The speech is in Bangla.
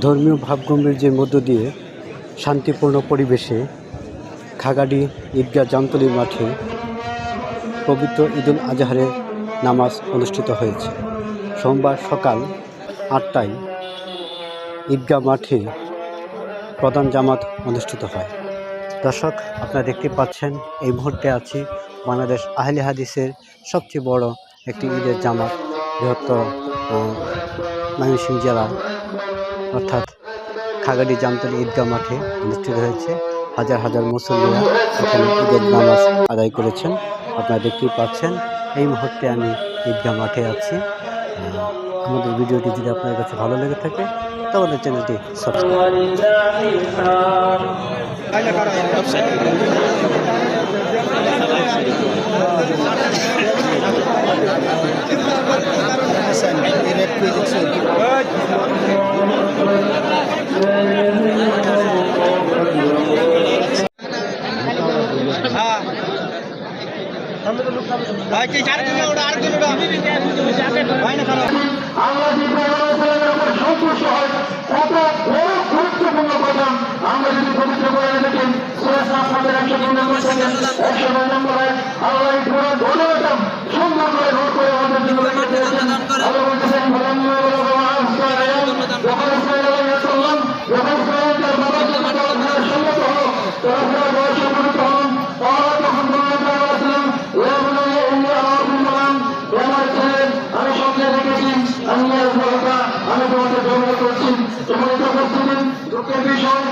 ধর্মীয় ভাবগম্ভীর্যের মধ্য দিয়ে শান্তিপূর্ণ পরিবেশে খাগাড়ি ঈদগাহ জামতলী মাঠে পবিত্র ঈদুল আজহারের নামাজ অনুষ্ঠিত হয়েছে। সোমবার সকাল আটটায় ঈদগাহ মাঠে প্রধান জামাত অনুষ্ঠিত হয়। দর্শক, আপনারা দেখতে পাচ্ছেন, এই মুহূর্তে আছি বাংলাদেশ আহলে হাদিসের সবচেয়ে বড় একটি ঈদের জামাত, বৃহত্তর ময়মনসিংহ জেলা অর্থাৎ খাগাড়ি জামতলী ঈদগাহ মাঠে অনুষ্ঠিত হয়েছে। হাজার হাজার মুসল্লিরা এখানে ঈদের নামাজ আদায় করেছেন। আপনারা দেখতেই পাচ্ছেন, এই মুহূর্তে আমি ঈদগাহ মাঠে আছি। আমাদের ভিডিওটি যদি আপনার কাছে ভালো লেগে থাকে তাহলে চ্যানেলটি সাবস্ক্রাইব আমরা যদি প্রধানমন্ত্রীর উপর সন্তুষ্ট হয়। কত বড় গুরুত্বপূর্ণ কথা আমরা যদি পবিত্র করে দেখেন আপনাদের একশো নম্বর একশো নয় আল্লাহ বক্তব্য শুনুন লোকের বিষয়